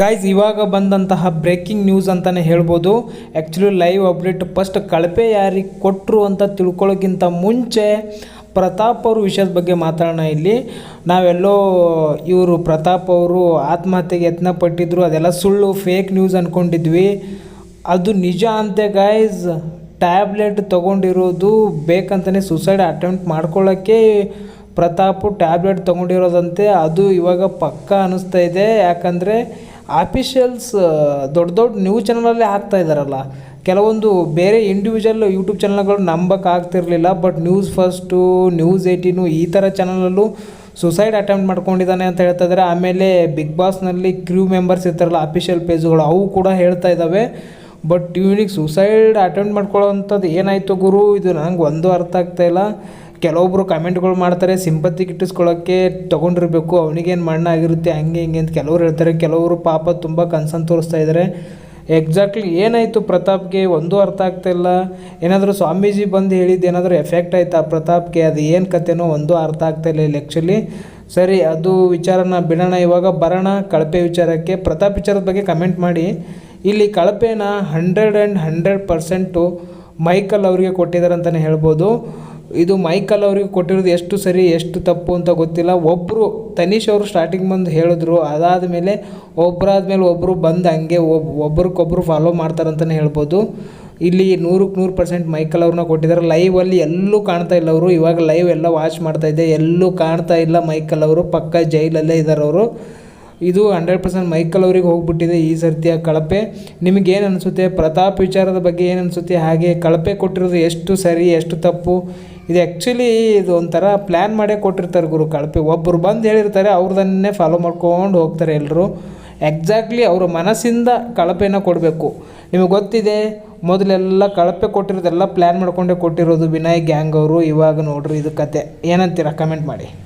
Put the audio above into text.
Guys ಇವಾಗ ಬಂದಂತಹ breaking news ಅಂತಲೇ ಹೇಳ್ಬೋದು. ಆ್ಯಕ್ಚುಲಿ ಲೈವ್ ಅಪ್ಡೇಟ್ ಫಸ್ಟ್ ಕಳಪೆ ಯಾರಿಗೆ ಕೊಟ್ಟರು ಅಂತ ತಿಳ್ಕೊಳ್ಳೋಕ್ಕಿಂತ ಮುಂಚೆ ಪ್ರತಾಪ್ ಅವರು ವಿಷಯದ ಬಗ್ಗೆ ಮಾತಾಡೋಣ ಇಲ್ಲಿ. ನಾವೆಲ್ಲೋ ಇವರು ಪ್ರತಾಪ್ ಅವರು ಆತ್ಮಹತ್ಯೆಗೆ ಯತ್ನ ಪಟ್ಟಿದ್ರು ಅದೆಲ್ಲ ಸುಳ್ಳು ಫೇಕ್ ನ್ಯೂಸ್ ಅಂದ್ಕೊಂಡಿದ್ವಿ ಅದು ನಿಜ ಅಂತೆ ಗಾಯ್ಸ್ ಟ್ಯಾಬ್ಲೆಟ್ ತೊಗೊಂಡಿರೋದು ಬೇಕಂತಲೇ ಸುಸೈಡ್ ಅಟೆಂಪ್ಟ್ ಮಾಡ್ಕೊಳ್ಳೋಕ್ಕೆ ಪ್ರತಾಪು ಟ್ಯಾಬ್ಲೆಟ್ ತೊಗೊಂಡಿರೋದಂತೆ. ಅದು ಇವಾಗ ಪಕ್ಕ ಅನ್ನಿಸ್ತಾ ಇದೆ. ಯಾಕಂದರೆ ಆಫಿಷಿಯಲ್ಸ್ ದೊಡ್ಡ ದೊಡ್ಡ ನ್ಯೂಸ್ ಚಾನಲಲ್ಲೇ ಹಾಕ್ತಾ ಇದ್ದಾರಲ್ಲ ಕೆಲವೊಂದು ಬೇರೆ ಇಂಡಿವಿಜುವಲ್ ಯೂಟ್ಯೂಬ್ ಚಾನಲ್ಗಳು ನಂಬಕ್ಕೆ ಆಗ್ತಿರಲಿಲ್ಲ but news first news eighteen ಈ ಥರ ಚಾನಲಲ್ಲೂ ಸುಸೈಡ್ ಅಟೆಂಪ್ಟ್ ಮಾಡ್ಕೊಂಡಿದ್ದಾನೆ ಅಂತ ಹೇಳ್ತಾ ಇದ್ದಾರೆ ಆಮೇಲೆ ಬಿಗ್ ಬಾಸ್ನಲ್ಲಿ ಕ್ರೂ ಮೆಂಬರ್ಸ್ ಇರ್ತಾರಲ್ಲ ಅಫಿಷಿಯಲ್ ಪೇಜ್ಗಳು ಅವು ಕೂಡ ಹೇಳ್ತಾ ಇದ್ದಾವೆ ಬಟ್ ಇವನಿಗೆ ಸುಸೈಡ್ ಅಟೆಂಪ್ಟ್ ಮಾಡ್ಕೊಳ್ಳೋ ಅಂಥದ್ದು ಏನಾಯಿತು ಗುರು? ಇದು ನನಗೆ ಒಂದು ಅರ್ಥ ಆಗ್ತಾ ಇಲ್ಲ. ಕೆಲವೊಬ್ಬರು ಕಮೆಂಟ್ಗಳು ಮಾಡ್ತಾರೆ, ಸಿಂಪತ್ತಿ ಗಿಟ್ಟಿಸ್ಕೊಳ್ಳೋಕ್ಕೆ ತೊಗೊಂಡಿರಬೇಕು, ಅವನಿಗೇನು ಮಣ್ಣ ಆಗಿರುತ್ತೆ, ಹಂಗೆ ಹಿಂಗೆ ಅಂತ ಕೆಲವರು ಹೇಳ್ತಾರೆ. ಕೆಲವರು ಪಾಪ ತುಂಬ ಕನ್ಸನ್ ತೋರಿಸ್ತಾ ಇದ್ದಾರೆ ಎಕ್ಸಾಕ್ಟ್ಲಿ ಏನಾಯಿತು ಪ್ರತಾಪ್ಗೆ? ಒಂದೂ ಅರ್ಥ ಆಗ್ತಾ ಇಲ್ಲ. ಏನಾದರೂ ಸ್ವಾಮೀಜಿ ಬಂದು ಹೇಳಿದ್ದು ಏನಾದರೂ ಎಫೆಕ್ಟ್ ಆಯ್ತಾ ಪ್ರತಾಪ್ಗೆ? ಅದು ಏನು ಕತೆನೋ ಒಂದೂ ಅರ್ಥ ಆಗ್ತಾ ಇಲ್ಲ ಇಲ್ಲಿ ಆ್ಯಕ್ಚುಲಿ ಸರಿ, ಅದು ವಿಚಾರನ ಬಿಡೋಣ. ಇವಾಗ ಬರೋಣ ಕಳಪೆ ವಿಚಾರಕ್ಕೆ. ಪ್ರತಾಪ್ ವಿಚಾರದ ಬಗ್ಗೆ ಕಮೆಂಟ್ ಮಾಡಿ. ಇಲ್ಲಿ ಕಳಪೆನ hundred and hundred percent Michael ಅವರಿಗೆ ಕೊಟ್ಟಿದ್ದಾರೆ ಅಂತಲೇ ಹೇಳ್ಬೋದು. ಇದು ಮೈಕಲ್ ಅವ್ರಿಗೆ ಕೊಟ್ಟಿರೋದು ಎಷ್ಟು ಸರಿ, ಎಷ್ಟು ತಪ್ಪು ಅಂತ ಗೊತ್ತಿಲ್ಲ. ಒಬ್ಬರು ತನೀಶ್ ಅವರು ಸ್ಟಾರ್ಟಿಂಗ್ ಬಂದು ಹೇಳಿದ್ರು. ಅದಾದ ಮೇಲೆ ಒಬ್ಬರಾದ್ಮೇಲೆ ಒಬ್ಬರು ಬಂದು ಹಂಗೆ ಒಬ್, ಒಬ್ರಿಗೊಬ್ರು ಫಾಲೋ ಮಾಡ್ತಾರಂತಲೇ ಹೇಳ್ಬೋದು. ಇಲ್ಲಿ ನೂರಕ್ಕೆ ನೂರು ಪರ್ಸೆಂಟ್ ಮೈಕಲ್ ಅವ್ರನ್ನ ಕೊಟ್ಟಿದ್ದಾರೆ. ಲೈವಲ್ಲಿ ಎಲ್ಲೂ ಕಾಣ್ತಾ ಇಲ್ಲ ಅವರು. ಇವಾಗ ಲೈವ್ ಎಲ್ಲ ವಾಚ್ ಮಾಡ್ತಾ ಇದ್ದೆ ಎಲ್ಲೂ ಕಾಣ್ತಾ ಇಲ್ಲ ಮೈಕಲ್ ಅವರು. ಪಕ್ಕ ಜೈಲಲ್ಲೇ ಇದ್ದಾರೆ ಅವರು. ಇದು ಹಂಡ್ರೆಡ್ ಪರ್ಸೆಂಟ್ ಮೈಕಲ್ ಅವರಿಗೆ ಹೋಗ್ಬಿಟ್ಟಿದೆ ಈ ಸರ್ತಿಯ ಕಳಪೆ. ನಿಮಗೇನು ಅನಿಸುತ್ತೆ? ಪ್ರತಾಪ್ ವಿಚಾರದ ಬಗ್ಗೆ ಏನು ಅನಿಸುತ್ತೆ? ಹಾಗೆ ಕಳಪೆ ಕೊಟ್ಟಿರೋದು ಎಷ್ಟು ಸರಿ, ಎಷ್ಟು ತಪ್ಪು? ಇದು ಆ್ಯಕ್ಚುಲಿ ಇದು ಒಂಥರ ಪ್ಲ್ಯಾನ್ ಮಾಡೇ ಕೊಟ್ಟಿರ್ತಾರೆ ಗುರು ಕಳಪೆ. ಒಬ್ಬರು ಬಂದು ಹೇಳಿರ್ತಾರೆ, ಅವ್ರದನ್ನೇ ಫಾಲೋ ಮಾಡ್ಕೊಂಡು ಹೋಗ್ತಾರೆ ಎಲ್ಲರೂ ಎಕ್ಸಾಕ್ಟ್ಲಿ ಅವರ ಮನಸ್ಸಿಂದ ಕಳಪೆನ ಕೊಡಬೇಕು. ನಿಮಗೆ ಗೊತ್ತಿದೆ, ಮೊದಲೆಲ್ಲ ಕಳಪೆ ಕೊಟ್ಟಿರೋದೆಲ್ಲ ಪ್ಲ್ಯಾನ್ ಮಾಡ್ಕೊಂಡೇ ಕೊಟ್ಟಿರೋದು ವಿನಯ್ ಗ್ಯಾಂಗ್ ಅವರು. ಇವಾಗ ನೋಡ್ರಿ ಇದು ಕತೆ. ಏನಂತೀರ? ಕಮೆಂಟ್ ಮಾಡಿ.